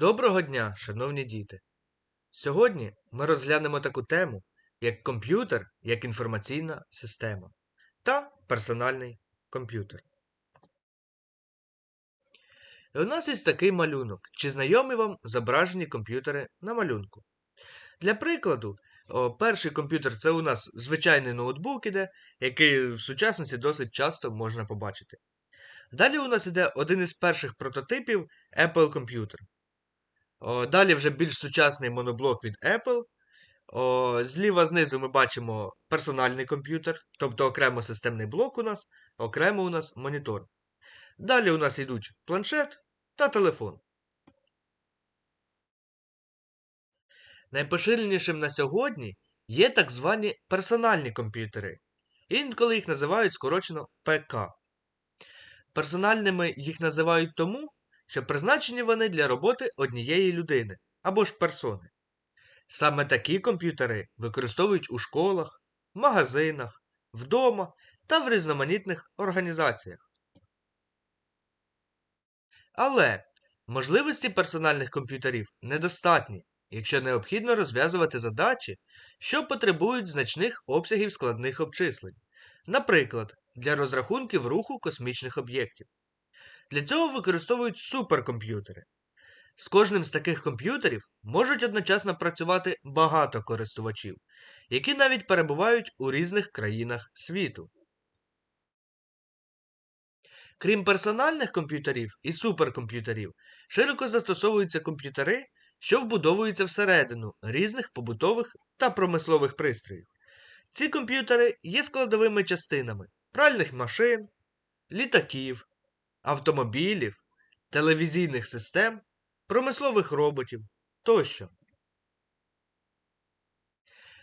Доброго дня, шановні діти! Сьогодні ми розглянемо таку тему, як комп'ютер як інформаційна система та персональний комп'ютер. І у нас є такий малюнок. Чи знайомі вам зображені комп'ютери на малюнку? Для прикладу, перший комп'ютер це у нас звичайний ноутбук іде, який в сучасності досить часто можна побачити. Далі у нас іде один із перших прототипів Apple Computer. О, Далі вже більш сучасний моноблок від Apple. О, Зліва знизу ми бачимо персональний комп'ютер, тобто окремо системний блок у нас, окремо у нас монітор. Далі у нас йдуть планшет та телефон. Найпоширенішим на сьогодні є так звані персональні комп'ютери. Інколи їх називають скорочено ПК. Персональними їх називають тому, що призначені вони для роботи однієї людини або ж персони. Саме такі комп'ютери використовують у школах, магазинах, вдома та в різноманітних організаціях. Але можливості персональних комп'ютерів недостатні, якщо необхідно розв'язувати задачі, що потребують значних обсягів складних обчислень, наприклад, для розрахунків руху космічних об'єктів. Для цього використовують суперкомп'ютери. З кожним з таких комп'ютерів можуть одночасно працювати багато користувачів, які навіть перебувають у різних країнах світу. Крім персональних комп'ютерів і суперкомп'ютерів, широко застосовуються комп'ютери, що вбудовуються всередину різних побутових та промислових пристроїв. Ці комп'ютери є складовими частинами пральних машин, літаків, автомобілів, телевізійних систем, промислових роботів тощо.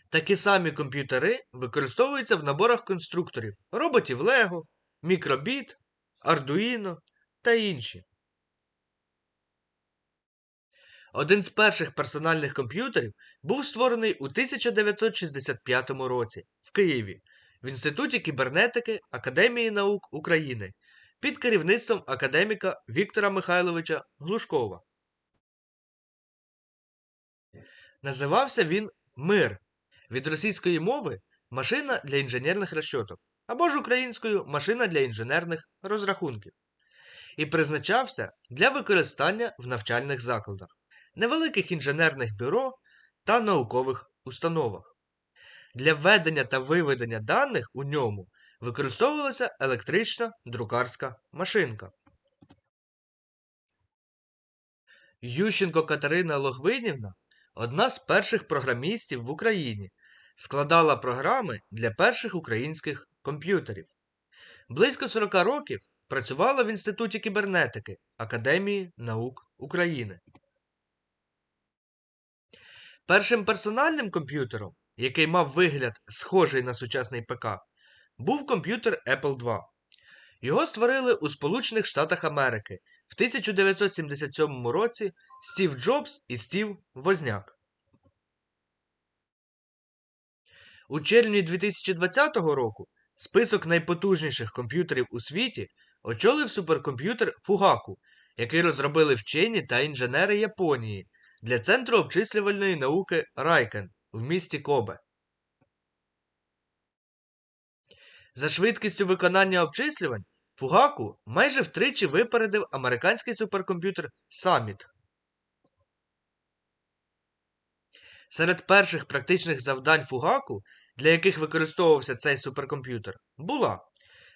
Такі самі комп'ютери використовуються в наборах конструкторів роботів Lego, Microbit, Arduino та інші. Один з перших персональних комп'ютерів був створений у 1965 році в Києві в Інституті кібернетики Академії наук України під керівництвом академіка Віктора Михайловича Глушкова. Називався він Мир від російської мови машина для інженерних розчотів або ж українською машина для інженерних розрахунків і призначався для використання в навчальних закладах, невеликих інженерних бюро та наукових установах. Для введення та виведення даних у ньому використовувалася електрична друкарська машинка. Ющенко Катерина Логвинівна, одна з перших програмістів в Україні, складала програми для перших українських комп'ютерів. Близько 40 років працювала в Інституті кібернетики Академії наук України. Першим персональним комп'ютером, який мав вигляд схожий на сучасний ПК, був комп'ютер Apple II. Його створили у Сполучених Штатах Америки в 1977 році Стів Джобс і Стів Возняк. У червні 2020 року список найпотужніших комп'ютерів у світі очолив суперкомп'ютер Фугаку, який розробили вчені та інженери Японії для Центру обчислювальної науки Райкен в місті Кобе. За швидкістю виконання обчислювань Фугаку майже втричі випередив американський суперкомп'ютер Summit. Серед перших практичних завдань Фугаку, для яких використовувався цей суперкомп'ютер, була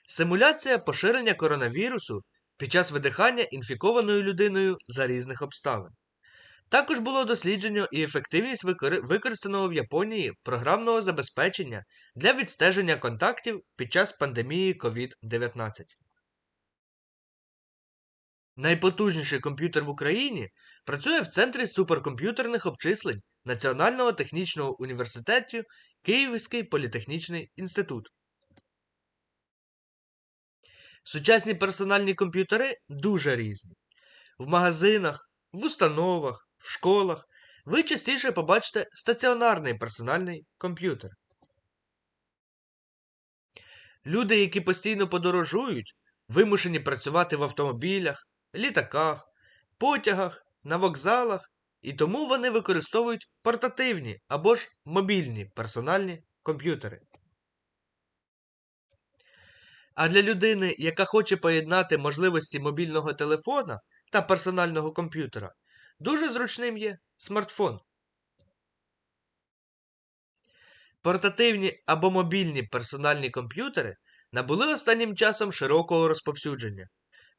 симуляція поширення коронавірусу під час видихання інфікованою людиною за різних обставин. Також було досліджено і ефективність використаного в Японії програмного забезпечення для відстеження контактів під час пандемії COVID-19. Найпотужніший комп'ютер в Україні працює в Центрі суперкомп'ютерних обчислень Національного технічного університету Київський політехнічний інститут. Сучасні персональні комп'ютери дуже різні. В магазинах, в установах, в школах ви частіше побачите стаціонарний персональний комп'ютер. Люди, які постійно подорожують, вимушені працювати в автомобілях, літаках, потягах на вокзалах, і тому вони використовують портативні або ж мобільні персональні комп'ютери. А для людини, яка хоче поєднати можливості мобільного телефона та персонального комп'ютера, дуже зручним є смартфон. Портативні або мобільні персональні комп'ютери набули останнім часом широкого розповсюдження.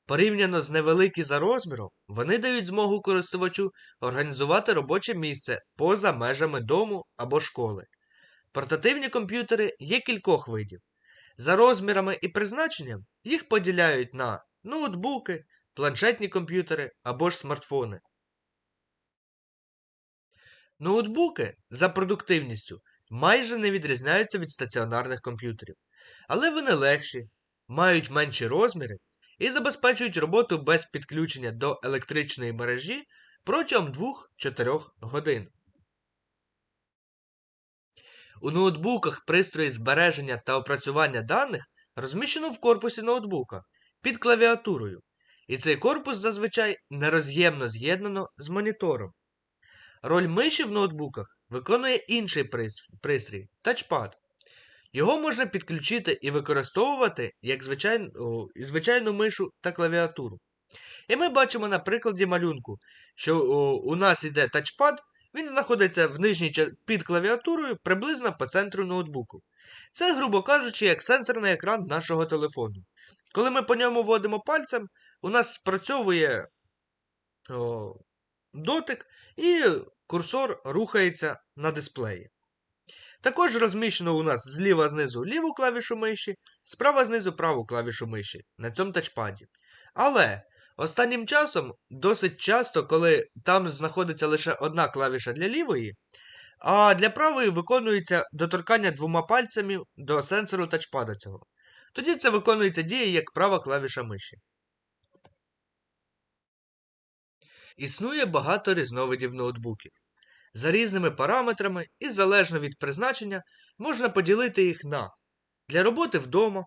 Порівняно з невеликі за розміром, вони дають змогу користувачу організувати робоче місце поза межами дому або школи. Портативні комп'ютери є кількох видів. За розмірами і призначенням їх поділяють на ноутбуки, планшетні комп'ютери або ж смартфони. Ноутбуки за продуктивністю майже не відрізняються від стаціонарних комп'ютерів, але вони легші, мають менші розміри і забезпечують роботу без підключення до електричної мережі протягом 2-4 годин. У ноутбуках пристрої збереження та опрацювання даних розміщено в корпусі ноутбука під клавіатурою, і цей корпус зазвичай нероз'ємно з'єднано з монітором. Роль миші в ноутбуках виконує інший пристрій тачпад. Його можна підключити і використовувати як звичайну, звичайну мишу та клавіатуру. І ми бачимо на прикладі малюнку, що у нас йде тачпад, він знаходиться в нижній під клавіатурою приблизно по центру ноутбуку. Це, грубо кажучи, як сенсорний екран нашого телефону. Коли ми по ньому вводимо пальцем, у нас спрацьовує о, дотик, і курсор рухається на дисплеї. Також розміщено у нас зліва знизу ліву клавішу миші, справа знизу праву клавішу миші на цьому тачпаді. Але останнім часом досить часто, коли там знаходиться лише одна клавіша для лівої, а для правої виконується доторкання двома пальцями до сенсору тачпада цього. Тоді це виконується дія як права клавіша миші. Існує багато різновидів ноутбуків. За різними параметрами і залежно від призначення можна поділити їх на для роботи вдома,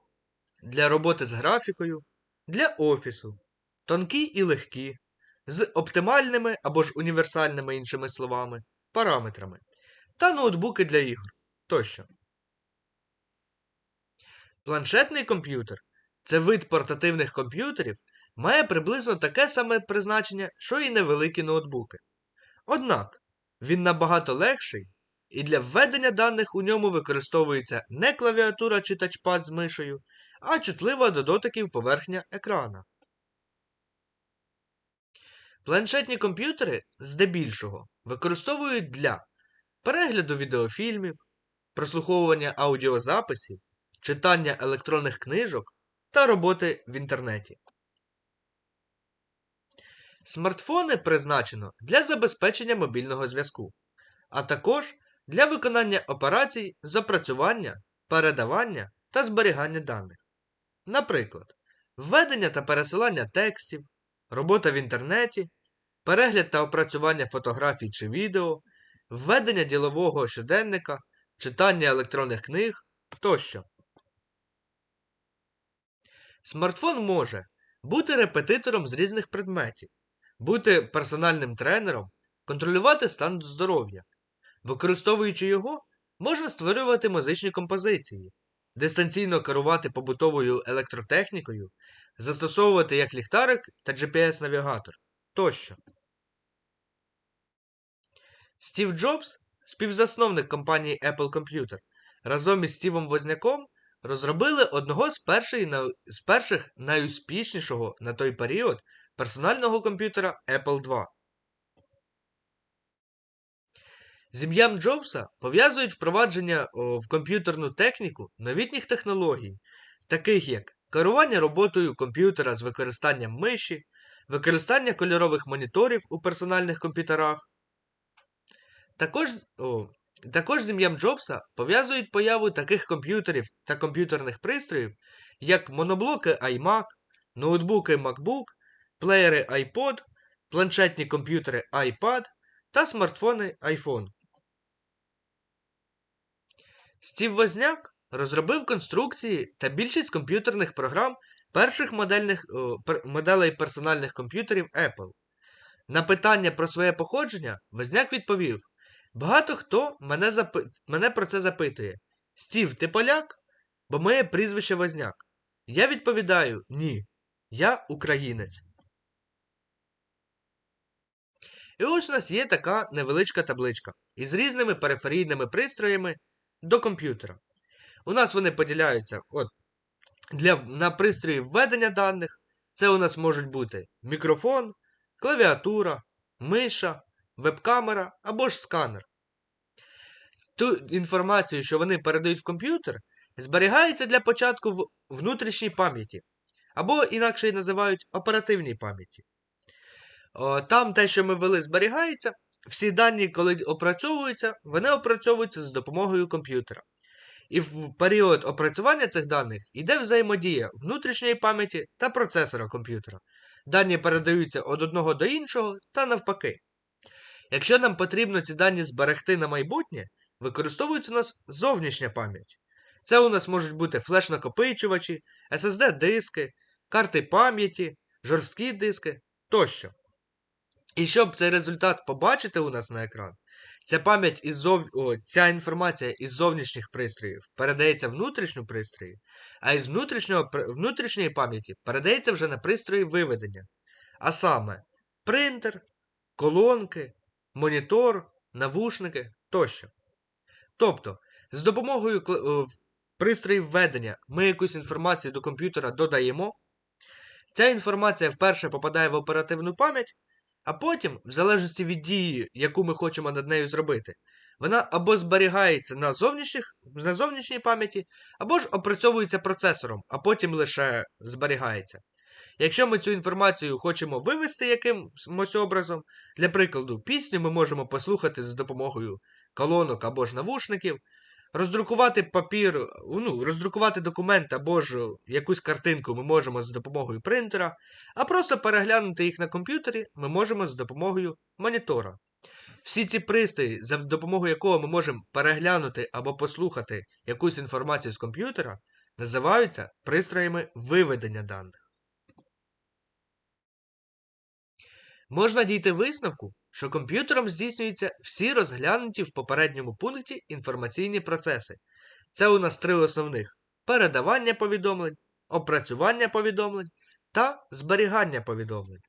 для роботи з графікою, для офісу, тонкі і легкі, з оптимальними або ж універсальними іншими словами, параметрами, та ноутбуки для ігор тощо. Планшетний комп'ютер це вид портативних комп'ютерів, має приблизно таке саме призначення, що і невеликі ноутбуки. Однак, він набагато легший, і для введення даних у ньому використовується не клавіатура чи тачпад з мишею, а чутлива до дотиків поверхня екрана. Планшетні комп'ютери здебільшого використовують для перегляду відеофільмів, прослуховування аудіозаписів, читання електронних книжок та роботи в інтернеті. Смартфони призначено для забезпечення мобільного зв'язку, а також для виконання операцій з опрацювання, передавання та зберігання даних. Наприклад, введення та пересилання текстів, робота в інтернеті, перегляд та опрацювання фотографій чи відео, введення ділового щоденника, читання електронних книг тощо. Смартфон може бути репетитором з різних предметів бути персональним тренером, контролювати стан здоров'я. Використовуючи його, можна створювати музичні композиції, дистанційно керувати побутовою електротехнікою, застосовувати як ліхтарик та GPS-навігатор тощо. Стів Джобс, співзасновник компанії Apple Computer, разом із Стівом Возняком розробили одного з перших, з перших найуспішнішого на той період персонального комп'ютера Apple II. З ім'ям Джобса пов'язують впровадження в комп'ютерну техніку новітніх технологій, таких як керування роботою комп'ютера з використанням миші, використання кольорових моніторів у персональних комп'ютерах. Також о, також з ім'ям Джобса пов'язують появу таких комп'ютерів та комп'ютерних пристроїв, як моноблоки iMac, ноутбуки MacBook плеєри iPod, планшетні комп'ютери iPad та смартфони iPhone. Стів Возняк розробив конструкції та більшість комп'ютерних програм перших модельних, моделей персональних комп'ютерів Apple. На питання про своє походження Возняк відповів: Багато хто мене, запи... мене про це запитує. Стів, ти поляк? Бо моє прізвище Возняк. Я відповідаю ні. Я українець. І ось у нас є така невеличка табличка із різними периферійними пристроями до комп'ютера. У нас вони поділяються от, для, на пристрої введення даних. Це у нас можуть бути мікрофон, клавіатура, миша, веб-камера або ж сканер. Ту інформацію, що вони передають в комп'ютер, зберігається для початку в внутрішній пам'яті, або інакше її називають оперативній пам'яті. Там те, що ми ввели, зберігається. Всі дані, коли опрацьовуються, вони опрацьовуються з допомогою комп'ютера. І в період опрацювання цих даних йде взаємодія внутрішньої пам'яті та процесора комп'ютера. Дані передаються від одного до іншого та навпаки. Якщо нам потрібно ці дані зберегти на майбутнє, використовується у нас зовнішня пам'ять. Це у нас можуть бути флеш-накопичувачі, SSD-диски, карти пам'яті, жорсткі диски тощо. І щоб цей результат побачити у нас на екран, ця пам'ять із зов... О, ця інформація із зовнішніх пристроїв передається внутрішню пристрої, а із внутрішнього... внутрішньої пам'яті передається вже на пристрої виведення. А саме принтер, колонки, монітор, навушники тощо. Тобто, з допомогою пристроїв введення ми якусь інформацію до комп'ютера додаємо. Ця інформація вперше попадає в оперативну пам'ять. А потім, в залежності від дії, яку ми хочемо над нею зробити, вона або зберігається на, на зовнішній пам'яті, або ж опрацьовується процесором, а потім лише зберігається. Якщо ми цю інформацію хочемо вивести якимось образом, для прикладу, пісню ми можемо послухати з допомогою колонок або ж навушників, роздрукувати папір, ну, роздрукувати документ або ж якусь картинку ми можемо з допомогою принтера, а просто переглянути їх на комп'ютері ми можемо з допомогою монітора. Всі ці пристрої, за допомогою якого ми можемо переглянути або послухати якусь інформацію з комп'ютера, називаються пристроями виведення даних. Можна дійти висновку, що комп'ютером здійснюються всі розглянуті в попередньому пункті інформаційні процеси. Це у нас три основних: передавання повідомлень, опрацювання повідомлень та зберігання повідомлень.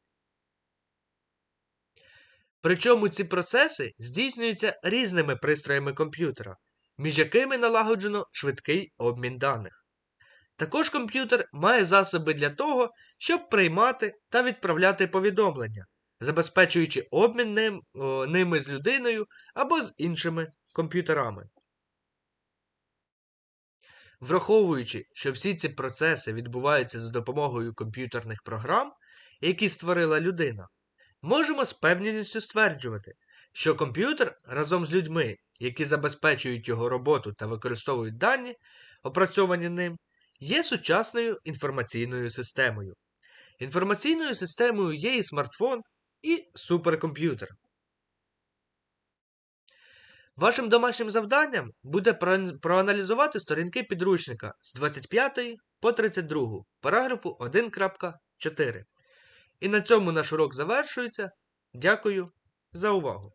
Причому ці процеси здійснюються різними пристроями комп'ютера, між якими налагоджено швидкий обмін даних. Також комп'ютер має засоби для того, щоб приймати та відправляти повідомлення, забезпечуючи обмін ним, о, ними з людиною або з іншими комп'ютерами. Враховуючи, що всі ці процеси відбуваються за допомогою комп'ютерних програм, які створила людина, можемо з певністю стверджувати, що комп'ютер разом з людьми, які забезпечують його роботу та використовують дані, опрацьовані ним, є сучасною інформаційною системою. Інформаційною системою є і смартфон, і суперкомп'ютер. Вашим домашнім завданням буде проаналізувати сторінки підручника з 25 по 32 параграфу 1.4. І на цьому наш урок завершується. Дякую за увагу!